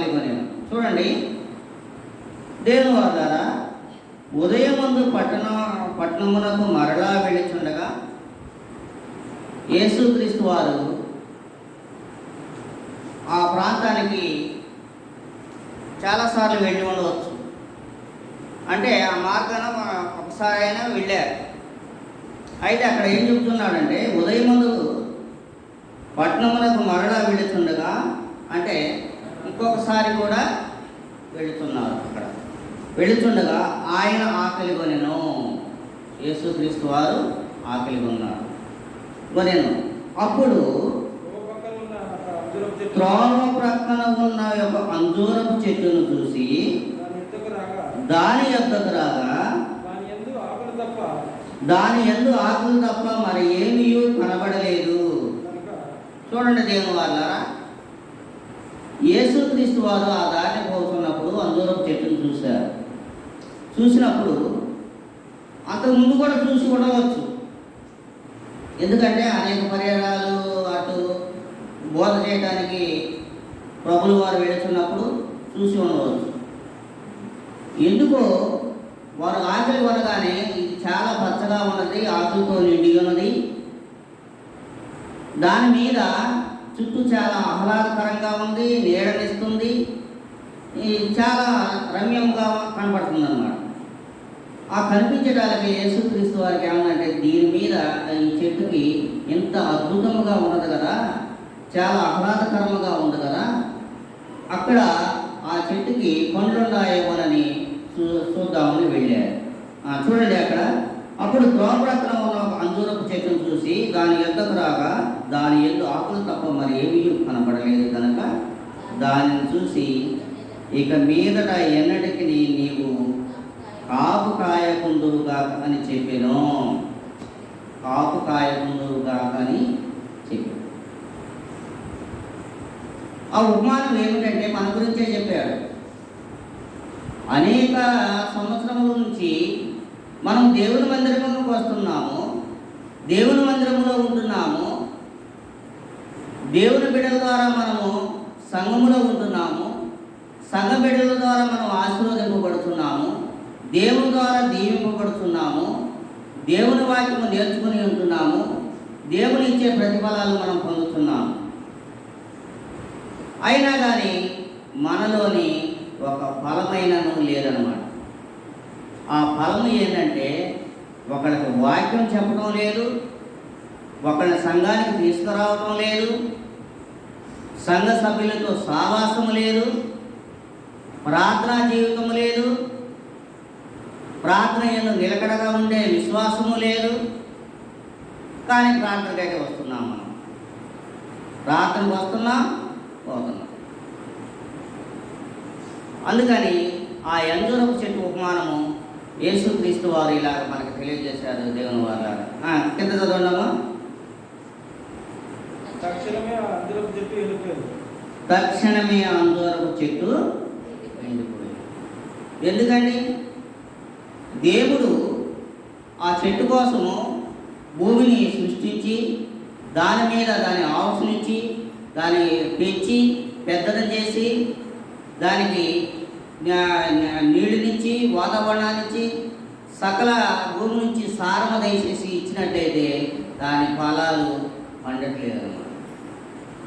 ఆకలి చూడండి. దేని వారు ఉదయం ముందు పట్టణ పట్టణమునకు మరలా వెళ్ళిచుండగా యేసుక్రీస్తు వారు ఆ ప్రాంతానికి చాలాసార్లు వెళ్ళి ఉండవచ్చు. అంటే ఆ మార్గాన ఒకసారి అయినా వెళ్ళారు. అయితే అక్కడ ఏం చెప్తున్నాడంటే ఉదయం ముందు పట్టణమునకు మరలా వెళుతుండగా అంటే ఇంకొకసారి కూడా వెళుతున్నారు అక్కడ. వెళుతుండగా ఆయన ఆకలి కొనెను యేసుక్రీస్తు వారు ఆకలి కొన్నారు కొనెను అప్పుడు ఓ త్రోవ ప్రక్కన ఉన్న యొక్క అంజూరపు చెట్టును చూసి దాని యొక్కకు రాగా దాని తప్ప ఎందు ఆకులు తప్ప మరి ఏమీ కనబడలేదు. చూడండి దేవుని వాళ్ళారా యేసుక్రీస్తు వారు ఆ దారిని పోతున్నప్పుడు అందులో చెట్టును చూశారు. చూసినప్పుడు అంతకు ముందు కూడా చూసి ఉండవచ్చు. ఎందుకంటే అనేక పర్యాలు అటు బోధ చేయడానికి ప్రభులు వారు వెళుతున్నప్పుడు చూసి ఉండవచ్చు. ఎందుకో వారు ఆకలి కొనగానే ఇది చాలా పచ్చగా ఉన్నది ఆకులతో నిండి ఉన్నది. దాని మీద చుట్టూ చాలా ఆహ్లాదకరంగా ఉంది నీడనిస్తుంది. చాలా రమ్యంగా కనపడుతుంది అన్నమాట ఆ కనిపించడానికి యేసుక్రీస్తు వారికి ఏమన్నంటే దీని మీద ఈ చెట్టుకి ఎంత అద్భుతముగా ఉన్నది కదా చాలా ఆహ్లాదకరముగా ఉంది కదా అక్కడ ఆ చెట్టుకి పండ్లున్నాయేమోనని చూ చూద్దామని వెళ్ళారు. చూడండి అక్కడ. అప్పుడు త్రోపడక్కన ఉన్న ఒక అంజూరపు చెట్టును చూసి దాని ఎద్దకు రాగా దాని ఎందు ఆకులు తప్ప మరి ఏమీ కనపడలేదు కనుక దానిని చూసి ఇక మీదట ఎన్నటికి నీవు కాపు కాయకుందురుగాక అని చెప్పాను. కాపు కాయకుందురుగాక అని చెప్పాను ఆ ఉపమానం ఏమిటంటే మన గురించే చెప్పాడు. అనేక సంవత్సరముల నుంచి మనం దేవుని మందిరములకు వస్తున్నాము దేవుని మందిరములో ఉంటున్నాము దేవుని బిడ్డల ద్వారా మనము సంఘములో ఉంటున్నాము సంఘ బిడ్డల ద్వారా మనం ఆశీర్వదింపబడుతున్నాము దేవుని ద్వారా దీవింపబడుతున్నాము దేవుని వాక్యము నేర్చుకుని ఉంటున్నాము దేవుని ఇచ్చే ప్రతిఫలాలు మనం పొందుతున్నాము. అయినా కానీ మనలోని ఒక బలమైనను లేదనమాట. ఆ ఫలము ఏంటంటే ఒకళ్ళకి వాక్యం చెప్పడం లేదు ఒకళ్ళ సంఘానికి తీసుకురావడం లేదు సంఘ సభ్యులతో సావాసం లేదు ప్రార్థనా జీవితం లేదు ప్రార్థన ఏదో నిలకడగా ఉండే విశ్వాసము లేదు. కానీ ప్రార్థనకైతే వస్తున్నాం మనం. ప్రార్థనకు వస్తున్నాం పోతున్నాం. అందుకని ఆ ఎంజూరపు చెట్టు ఉపమానము యేసుక్రీస్తు వారు ఇలాగ మనకు తెలియజేశారు దేవుని వారు కింద చదవండమ్మా. తక్షణమే అంజూరపు చెట్టు తక్షణమే అంజూరపు చెట్టు ఎండిపోయింది ఎందుకండి? దేవుడు ఆ చెట్టు కోసము భూమిని సృష్టించి దాని మీద దాని ఆవునిచ్చి దాన్ని పెంచి పెద్దది చేసి దానికి న్యా- నుంచి నీళ్ళనిచ్చి వాతావరణాన్నిచ్చి సకల భూమి నుంచి సారమ దయచేసి ఇచ్చినట్టయితే దాని ఫలాలు పండట్లేదు. అన్నమాట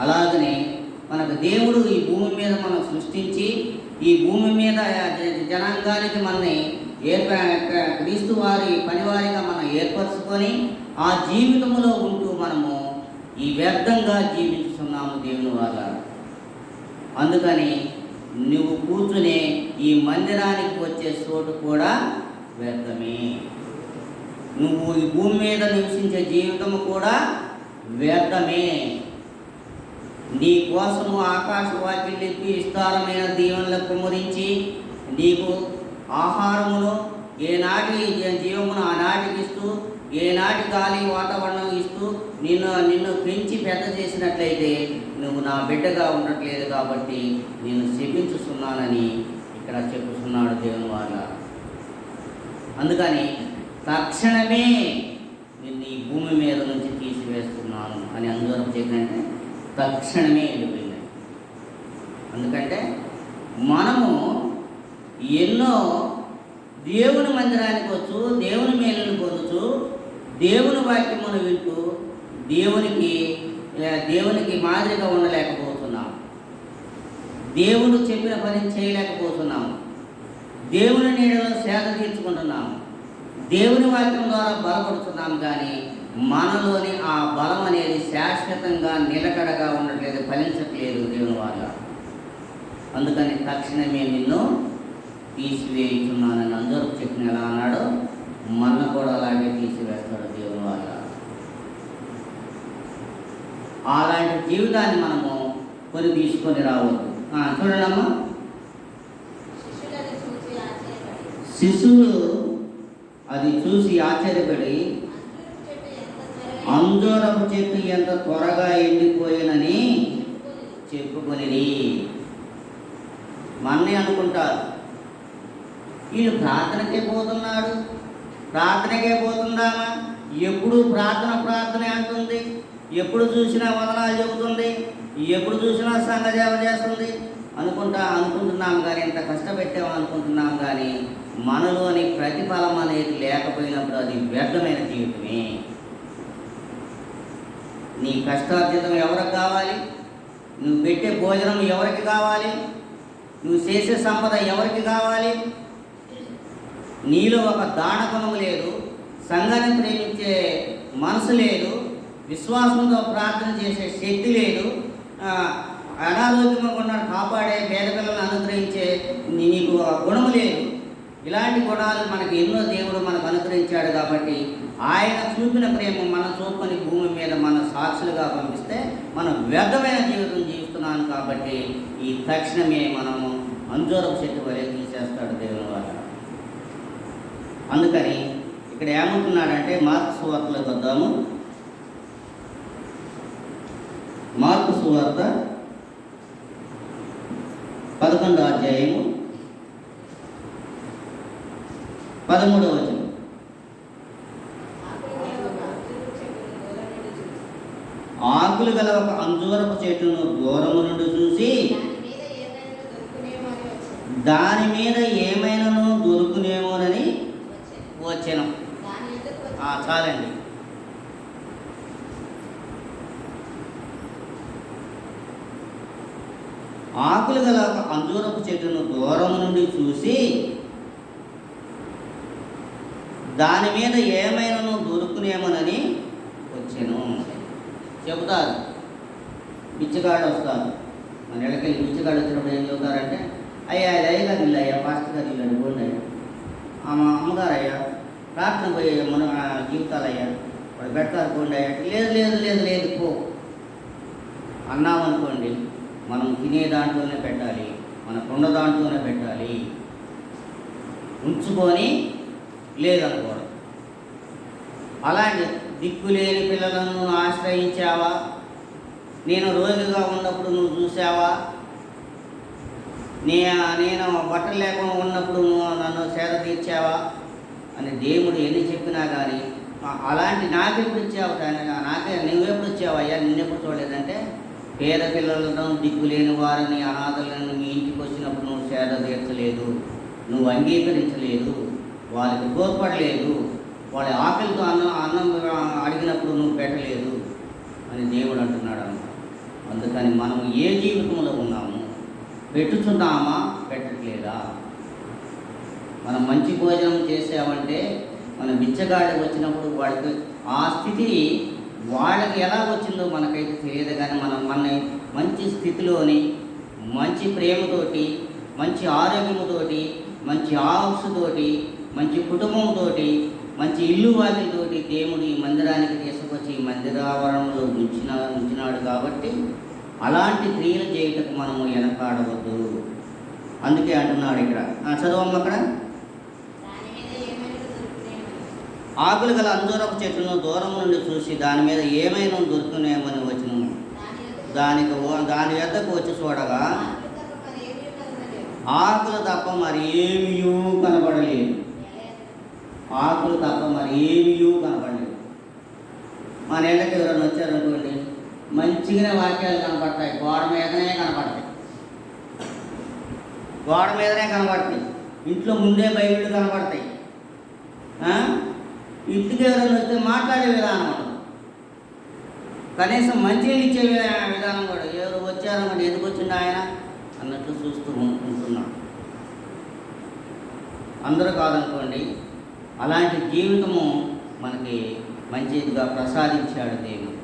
అలాగనే మనకు దేవుడు ఈ భూమి మీద మనం సృష్టించి ఈ భూమి మీద జనాంగానికి మనని ఏర్ప క్రీస్తు వారి పనివారిగా మనం ఏర్పరచుకొని ఆ జీవితంలో ఉంటూ మనము ఈ వ్యర్థంగా జీవిస్తున్నాము దేవుని వారు. అందుకని నువ్వు కూర్చునే ఈ మందిరానికి వచ్చే చోటు కూడా వ్యర్థమే. నువ్వు ఈ భూమి మీద నివసించే జీవితం కూడా వ్యర్థమే. నీ కోసము ఆకాశ వాకిలిప్పి విస్తారమైన దీవెనలు కుమరించి నీకు ఆహారమును ఏనాటి జీవమును ఆనాటికిస్తూ ఏనాటి గాలి వాతావరణం ఇస్తూ నిన్ను నిన్ను పెంచి పెద్ద చేసినట్లయితే నువ్వు నా బిడ్డగా ఉండట్లేదు కాబట్టి నేను శపించుతున్నానని ఇక్కడ చెప్పుతున్నాడు దేవుని వాళ్ళ అందుకని తక్షణమే నిన్ను ఈ భూమి మీద నుంచి తీసివేస్తున్నాను అని అందరం చెప్పినంటే తక్షణమే వెళ్ళిపోయింది ఎందుకంటే మనము ఎన్నో దేవుని మందిరానికి వచ్చు దేవుని మేలును పొందుతూ దేవుని వాక్యమును వింటూ దేవునికి దేవునికి మాదిరిగా ఉండలేకపోతున్నాం దేవుడు చెప్పిన పని చేయలేకపోతున్నాం దేవుని నీడలో సేద తీర్చుకుంటున్నాం దేవుని వాక్యం ద్వారా బలపడుతున్నాం కానీ మనలోని ఆ బలం అనేది శాశ్వతంగా నిలకడగా ఉండట్లేదు ఫలించట్లేదు దేవుని వల్ల అందుకని తక్షణమే నిన్ను తీసివేయుచున్నానని అందరూ చెప్పిన ఎలా అన్నాడో? మన కూడా అలాగే తీసివేస్తాడు దేవుని వల్ల అలాంటి జీవితాన్ని మనము కొని తీసుకొని రావద్దు. చూడండమ్మా. శిశువులు అది చూసి ఆశ్చర్యపడి అంజూరపు చెట్టు ఎంత త్వరగా ఎండిపోయినని చెప్పుకొని మన్నే అనుకుంటారు. వీళ్ళు ప్రార్థనకే పోతున్నాడు. ప్రార్థనకే పోతుందామా? ఎప్పుడు ప్రార్థన ప్రార్థనే అంటుంది. ఎప్పుడు చూసినా వదనాలు చెబుతుంది ఎప్పుడు చూసినా సంఘసేవ చేస్తుంది. అనుకుంటా అనుకుంటున్నాం కానీ ఇంత కష్టపెట్టాము అనుకుంటున్నాం కానీ మనలోని ప్రతిఫలం అనేది లేకపోయినప్పుడు అది వ్యర్థమైన జీవితమే. నీ కష్టార్జితం ఎవరికి కావాలి? నువ్వు పెట్టే భోజనం ఎవరికి కావాలి? నువ్వు చేసే సంపద ఎవరికి కావాలి? నీలో ఒక దానగుణం లేదు సంఘాన్ని ప్రేమించే మనసు లేదు విశ్వాసంతో ప్రార్థన చేసే శక్తి లేదు. అనారోగ్యంగా ఉన్న కాపాడే పేద పిల్లలను అనుగ్రహించే నీకు ఆ గుణం లేదు. ఇలాంటి గుణాలు మనకి ఎన్నో దేవుడు మనకు అనుగ్రహించాడు కాబట్టి ఆయన చూపిన ప్రేమ మనం చూపని భూమి మీద మన సాక్షులుగా పంపిస్తే మనం వ్యర్థమైన జీవితం జీవిస్తున్నాను కాబట్టి ఈ తక్షణమే మనము అంజూరపు చెట్టు వలె తీసేస్తాడు దేవుని వల్ల అందుకని ఇక్కడ ఏమంటున్నాడంటే మార్క్స్ వార్తలకు వద్దాము. మార్పు సువార్త పదకొండో అధ్యాయము పదమూడవ వచనం. ఆకులు గల ఒక అంజూరపు చెట్టును దూరము నుండి చూసి దాని మీద ఏమైనా ఏమైనాను దొరుకునేమో అని వచ్చాను దొరుకునేమోనని వచ్చాను చాలండి. ఆకులు గల ఒక అంజూరపు చెట్టును దూరం నుండి చూసి దాని మీద ఏమైనాను దొరుకునేమోనని వచ్చాను. చెబుతారు. బిచ్చగాడు వస్తారు మన ఇళ్ళకెళ్ళి బిచ్చగాడు వచ్చినప్పుడు ఏం చెబుతారంటే అయ్యా అది అయ్యగా ఇల్లు అయ్యా పాస్టర్ గారు ఇల్లు అడుగుండి అయ్యా. ఆమె అమ్మగారు అయ్యా ప్రార్థన పోయి మన జీవితాలు అయ్యా వాడు పెడతారు పోండి అయ్యా. లేదు లేదు లేదు లేదు పో. అన్నామనుకోండి మనం తినే దాంట్లోనే పెట్టాలి మనకున్న దాంట్లోనే పెట్టాలి. ఉంచుకొని లేదనుకోవడం. అలాంటి దిక్కులేని పిల్లలను ఆశ్రయించావా? నేను రోగిగా ఉన్నప్పుడు నువ్వు చూసావా నే నేను బట్టలు లేకుండా ఉన్నప్పుడు నువ్వు నన్ను సేద తీర్చావా? అని దేవుడు ఎన్ని చెప్పినా కానీ అలాంటి నాకెప్పుడు ఇచ్చావు నాకే నువ్వెప్పుడు ఇచ్చావయ్యా? నిన్నెప్పుడు చూడలేదంటే పేద పిల్లలను దిక్కులేని వారిని అనాథలను మీ ఇంటికి వచ్చినప్పుడు నువ్వు సేద తీర్చలేదు నువ్వు అంగీకరించలేదు వాళ్ళకి తోడ్పడలేదు వాళ్ళ ఆకలితో అన్నం అన్నం అడిగినప్పుడు నువ్వు పెట్టలేదు అని దేవుడు అంటున్నాడు అన్నమాట అందుకని మనం ఏ జీవితంలో ఉన్నాము పెట్టుతున్నామా పెట్టట్లేదా? మనం మంచి భోజనం చేసామంటే మన బిచ్చగాడి వచ్చినప్పుడు వాడికి ఆ స్థితి వాళ్ళకి ఎలా వచ్చిందో మనకైతే తెలియదు కానీ మనం మన మంచి స్థితిలోని మంచి ప్రేమతోటి మంచి ఆరోగ్యముతోటి మంచి ఆవుసుతోటి మంచి కుటుంబంతోటి మంచి ఇల్లు వాకిలతోటి దేవుడు ఈ మందిరానికి తీసుకొచ్చి ఈ మందిరావరణంలో ఉంచిన ఉంచినాడు కాబట్టి అలాంటి క్రియలు చేయటకు మనము వెనకాడవద్దు. అందుకే అంటున్నాడు ఇక్కడ. చదవమ్మ అక్కడ దాని మీద ఏమైనా దొరుకునేమో ఆకులు గల అంజూరపు చెట్టును దూరం నుండి చూసి దాని మీద ఏమైనా దొరుకునేమని వచ్చిన దానికి దాని వద్దకు వచ్చి చూడగా ఆకులు తప్ప మరి ఏమీ కనబడలేదు. కనపడలేదు ఆకులు తప్ప మరి ఏమీ కనపడలేదు మన ఇళ్ళకి ఎవరైనా వచ్చారనుకోండి మంచిగానే వాక్యాలు కనపడతాయి గోడ మీదనే కనపడతాయి. గోడ మీదనే కనపడతాయి. ఇంట్లో ముందే బైబిల్ కనపడతాయి. ఇంటి ఇంటికి వస్తే మాట్లాడే విధానం ఉండదు. కనీసం మంచినీళ్ళు ఇచ్చే విధానం కూడా ఎవరు వచ్చారన్నమాట ఎందుకు వచ్చిండు ఆయన అన్నట్లు చూస్తూ ఉంటున్నాడు. అందరూ కాదనుకోండి అలాంటి జీవితము మనకి మంచిదిగా ప్రసాదించాడు దేవుడు.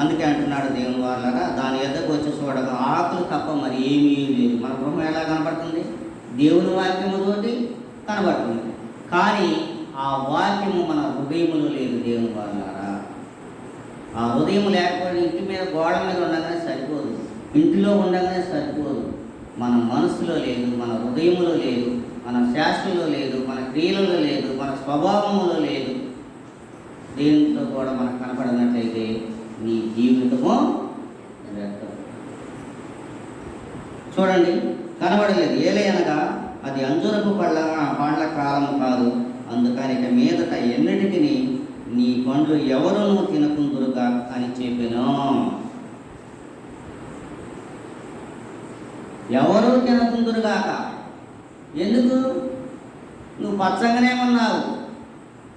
అందుకే అంటున్నాడు దేవుని వాళ్ళగా దాని ఎద్దకు వచ్చి చూడగా ఆకులు తప్ప మరి ఏమీ లేదు. మన గృహం ఎలా కనబడుతుంది దేవుని వాక్యము తోటి కనబడుతుంది. కానీ ఆ వాక్యము మన హృదయములు లేదు దేవుని వాళ్ళారా ఆ హృదయం లేకపోతే ఇంటి మీద గోడ మీద ఉండగానే సరిపోదు. ఇంటిలో ఉండగానే సరిపోదు. మన మనసులో లేదు మన హృదయములో లేదు మన శాస్త్రంలో లేదు మన క్రియలలో లేదు మన స్వభావములో లేదు. దేనితో కూడా మనకు కనపడినట్లయితే నీ జీవితము వ్యర్థం. చూడండి కనబడలేదు. ఏలే అనగా అది అంజురపు పళ్ళ పండ్ల కాలం కాదు. అందుకని ఇక మీదట ఎన్నటికి నీ పండ్లు ఎవరునూ తినకుందురుగా అని చెప్పాను. ఎవరు తినకుందురుగాక? ఎందుకు? నువ్వు పచ్చగానే ఉన్నావు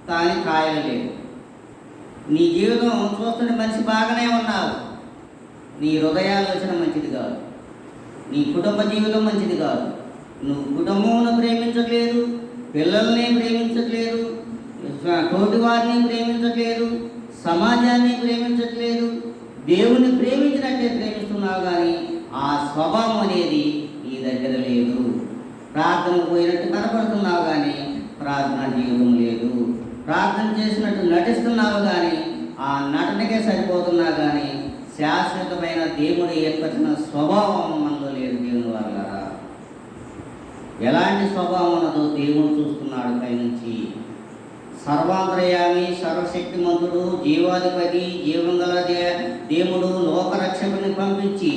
కానీ కాయలు లేవు. నీ జీవితం చూస్తుంటే మనిషి బాగానే ఉన్నావు. నీ హృదయాలోచన మంచిది కాదు. నీ కుటుంబ జీవితం మంచిది కాదు. నువ్వు కుటుంబమును ప్రేమించట్లేదు పిల్లల్ని ప్రేమించట్లేదు తోటి వారిని ప్రేమించట్లేదు సమాజాన్ని ప్రేమించట్లేదు దేవుని ప్రేమించినట్టే ప్రేమిస్తున్నావు కానీ ఆ స్వభావం అనేది నీ దగ్గర లేదు. ప్రార్థన పోయినట్టు కనపడుతున్నావు కానీ ప్రార్థన జీవితం లేదు. ప్రార్థన చేసినట్టు నటిస్తున్నావు కానీ ఆ నటనకే సరిపోతున్నా కానీ శాశ్వతమైన దేవుడు ఏర్పరిచిన స్వభావం మనలో లేదు దేవుని వల్ల ఎలాంటి స్వభావం ఉన్నదో దేవుడు చూస్తున్నాడు పైనుంచి సర్వాంతర్యామి సర్వశక్తిమంతుడు జీవాధిపతి జీవంగల దే- దేవుడు లోకరక్షకుని పంపించి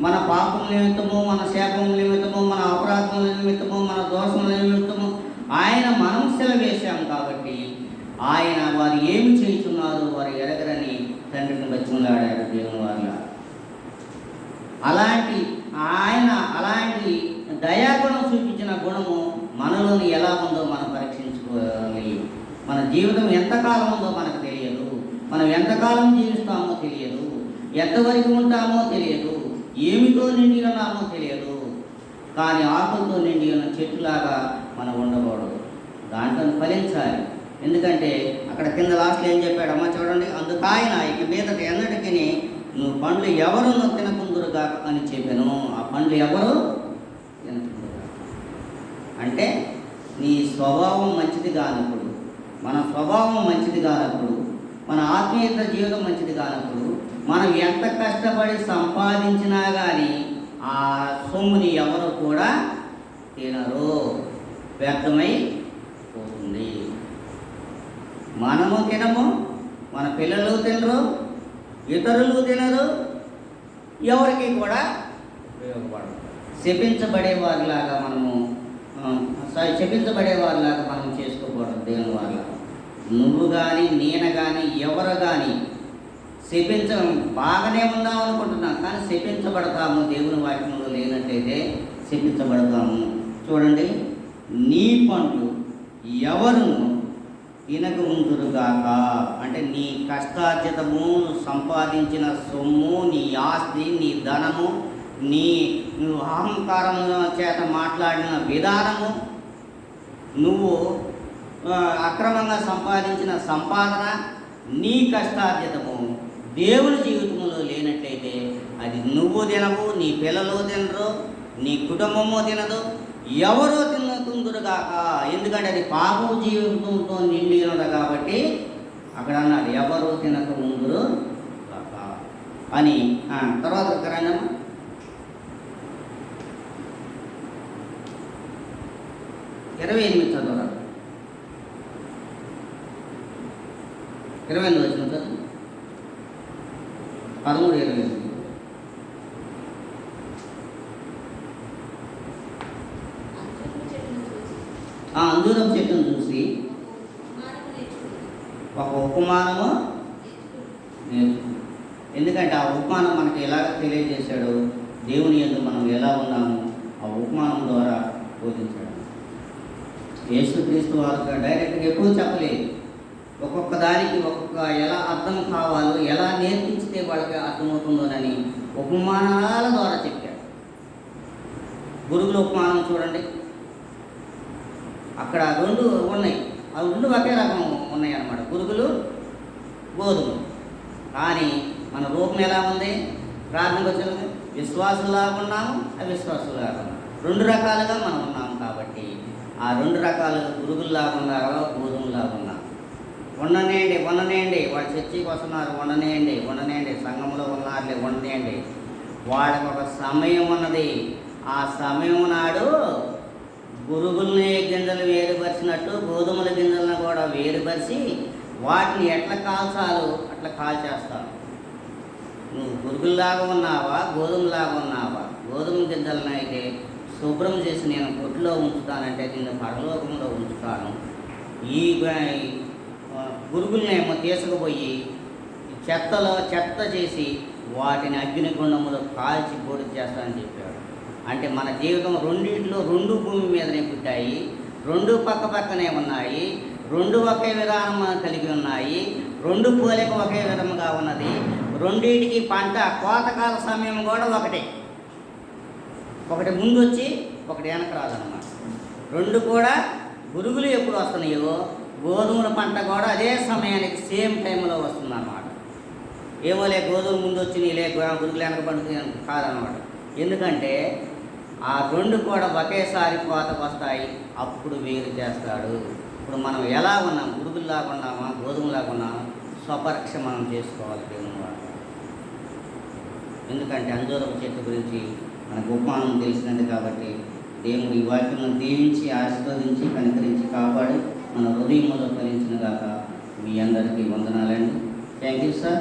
మన పాపం నిమిత్తము మన శాపం నిమిత్తము మన అపరాధముల నిమిత్తము మన దోషముల నిమిత్తము ఆయన మనం సెలవేశాం కాబట్టి ఆయన వారు ఏమి చేస్తున్నారు వారు ఎరగరని తండ్రిని బతిమలాడారు దేవుని వాళ్ళ అలాంటి ఆయన అలాంటి దయాగుణం చూపించిన గుణము మనలోని ఎలా ఉందో మనం పరీక్షించుకోవాలి మన జీవితం ఎంతకాలం ఉందో మనకు తెలియదు. మనం ఎంతకాలం జీవిస్తామో తెలియదు. ఎంతవరకు ఉంటామో తెలియదు. ఏమితో నిండి ఉన్నామో తెలియదు. కానీ ఆకులతో నిండి ఉన్న చెట్టులాగా మనం ఉండకూడదు. దాంట్లో ఫలించాలి. ఎందుకంటే అక్కడ కింద లాస్ట్లో ఏం చెప్పాడు అమ్మ చూడండి అందుకాయన ఇక మీదట ఎన్నటికి నువ్వు పండ్లు ఎవరు తినకుందురుగా అని చెప్పాను. ఆ పండ్లు ఎవరు? అంటే నీ స్వభావం మంచిది కానప్పుడు మన స్వభావం మంచిది కానప్పుడు మన ఆత్మీయత జీవితం మంచిది కానప్పుడు మనం ఎంత కష్టపడి సంపాదించినా కానీ ఆ సొమ్ముని ఎవరు కూడా తినరు. వ్యర్థమై పోతుంది. మనము తినము మన పిల్లలు తినరు ఇతరులు తినరు ఎవరికి కూడా ఉపయోగపడదు. శపించబడే వారిలాగా మనము ఆ, సారీ వారిలాగా మనం చేసుకోకూడదు దేవుని వాళ్ళ నువ్వు కానీ నేను కానీ ఎవరు కానీ శపించ బాగానే ఉందాం అనుకుంటున్నాం కానీ శపించబడతాము దేవుని వాక్యంలో లేనట్టయితే శపించబడతాము. చూడండి నీ పండ్లు ఎవరును తినక ఉందురుగాక అంటే నీ కష్టార్జితము సంపాదించిన సొమ్ము నీ ఆస్తి నీ ధనము నీ నువ్వు అహంకారము చేత మాట్లాడిన విధానము నువ్వు అక్రమంగా సంపాదించిన సంపాదన నీ కష్టార్జితము దేవుని జీవితంలో లేనట్లయితే అది నువ్వు తినవు నీ పిల్లలు తినరు నీ కుటుంబము తినదు ఎవరో తినకుందురుగాక ఎందుకంటే అది పాపం జీవితంతో నిండి ఉన్నది కాబట్టి అక్కడ అన్నాడు ఎవరో తినక ముందురు అని తర్వాత రండమ్మా ఇరవై ఎనిమిది చదవరాదు ఇరవై ఎనిమిది యేసుక్రీస్తు వాళ్ళకి డైరెక్ట్గా ఎప్పుడూ చెప్పలేదు. ఒక్కొక్క దానికి ఒక్కొక్క ఎలా అర్థం కావాలో ఎలా నేర్పించితే వాళ్ళకి అర్థమవుతుందోనని ఉపమానాల ద్వారా చెప్పారు గురుగుల ఉపమానం చూడండి. అక్కడ రెండు ఉన్నాయి. అవి రెండు ఒకే రకం ఉన్నాయి అన్నమాట గురుగులు గోధుమలు కానీ మన రూపం ఎలా ఉంది? ప్రార్థనకు వచ్చింది విశ్వాసులాగా ఉన్నాము అవిశ్వాసులాగా ఉన్నాము. రెండు రకాలుగా మనం ఉన్నాము కాబట్టి ఆ రెండు రకాలుగా గురుగుల్లాగా లేకుండా గోధుమలాగా లేకుండా. ఉండనేయండి ఉండనేయండి వాళ్ళు చర్చికి వస్తున్నారు ఉండనేయండి ఉండనేయండి సంఘంలో ఉన్నారులే ఉండనేయండి వాళ్ళకి ఒక సమయం ఉన్నది. ఆ సమయం నాడు గురుగుల్ని గింజలు వేరుపరిచినట్టు గోధుమల గింజలను కూడా వేరుపరిచి వాటిని ఎట్లా కాల్చాలో అట్లా కాల్చేస్తాను నువ్వు గురుగుల్లాగా ఉన్నావా గోధుమలాగా ఉన్నావా? గోధుమ గింజలను అయితే శుభ్రం చేసి నేను కొట్టులో ఉంచుతానంటే నిన్ను పరలోకంలో ఉంచుతాను. ఈ గు- తీసుకుపోయి చెత్తలో చెత్త చేసి వాటిని అగ్నిగుండములో కాల్చి బోడి చేస్తానని చెప్పాడు. అంటే మన జీవితం రెండింటిలో రెండు భూమి మీదనే పుట్టాయి రెండు పక్క పక్కనే ఉన్నాయి రెండు ఒకే విధానం కలిగి ఉన్నాయి రెండు పోలిక ఒకే విధముగా ఉన్నది. రెండింటికి పంట కోతకాల సమయం కూడా ఒకటే. ఒకటి ముందు వచ్చి ఒకటి వెనక రాదన్నమాట. రెండు కూడా గురుగులు ఎప్పుడు వస్తున్నాయో గోధుమల పంట కూడా అదే సమయానికి సేమ్ టైంలో వస్తుందన్నమాట. ఏమో లే గోధుమ ముందు వచ్చినాయి లే గురుగులు వెనక పడుతుంది కాదనమాట ఎందుకంటే ఆ రెండు కూడా ఒకేసారి కోతకు వస్తాయి అప్పుడు వేరు చేస్తాడు. ఇప్పుడు మనం ఎలా ఉన్నాం? గురుగుల్లాగా ఉన్నామా? గోధుమలాగా ఉన్నామా? స్వపరీక్ష మనం చేసుకోవాలి దేవుని ఎందుకంటే అంజూరపు చెట్టు గురించి మనకు ఉపమానం తెలిసినది కాబట్టి దేవుడు ఈ వాక్యం దీవించి ఆశీర్వదించి కనికరించి కాపాడి మన హృదయంలో ఫలించిన దాకా మీ అందరికీ వందనాలండి. Thank you sir